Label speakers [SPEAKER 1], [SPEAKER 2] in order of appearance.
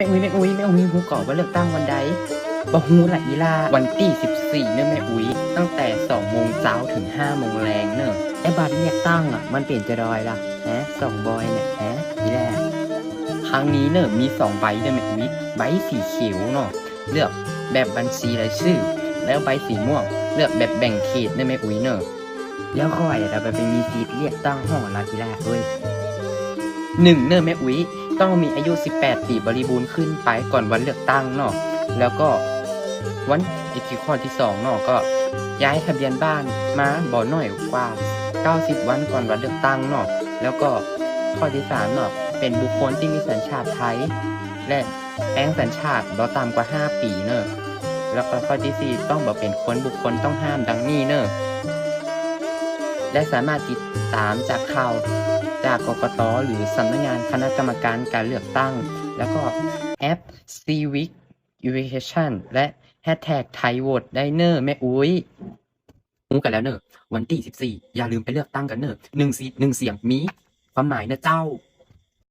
[SPEAKER 1] แม่อุ้ยแม่อุ้ยแม่อุ้ยฮู้ก่อว่าเลือกตั้งวันใดบ่ฮู้ละอีลาวันที่14เนอแม่อุ้ยตั้งแต่2โมงเช้าถึง5โมงแรงเนอะไอ้บัตรเลือกตั้งอะ มันเปลี่ยนจะดอยล่ะฮะสองบอยเนี่ยฮะอีแลครั้งนี้เนอะมีสองใบเนอแม่อุ้ยใบสีเขียวเนาะเลือกแบบบัญชีรายชื่อ แล้วใบสีม่วงเลือกแบบแบ่งเขตเนอแม่อุ้ยเนอะแล้วค่อยเราไปเป็นมีสิทธิ์เรียกตั้งห้องลาทีแรกด้วยหนึ่งเนอะแม่อุ้ย ต้องมีอายุ 18 ปีบริบูรณ์ขึ้นไปก่อนวันเลือกตั้งเนาะแล้วก็วันอีกข้อที่สองเนาะก็ย้ายทะเบียนบ้านมาบ่อน้อยกว่า 90 วันก่อนวันเลือกตั้งเนาะแล้วก็ข้อที่สามเนาะเป็นบุคคลที่มีสัญชาติไทย และแปลงสัญชาติบ่ต่ำกว่า 5 ปีเนอะแล้วก็ข้อที่สี่ต้องบอกเป็นคนบุคคลต้องห้ามดังนี้เนอะ และสามารถติดตามจากข่าวจากกกตหรือสำนักงานคณะกรรมการการเลือกตั้ง แล้วก็แอป Civic Education และแฮชแท็กไทยโหวตได้เนอร์แม่อุ้ยรู้กันแล้วเนอะวันที่ 14 อย่าลืมไปเลือกตั้งกันเนอะหนึ่งสีหนึ่งเสียงมี ความหมายนะเจ้า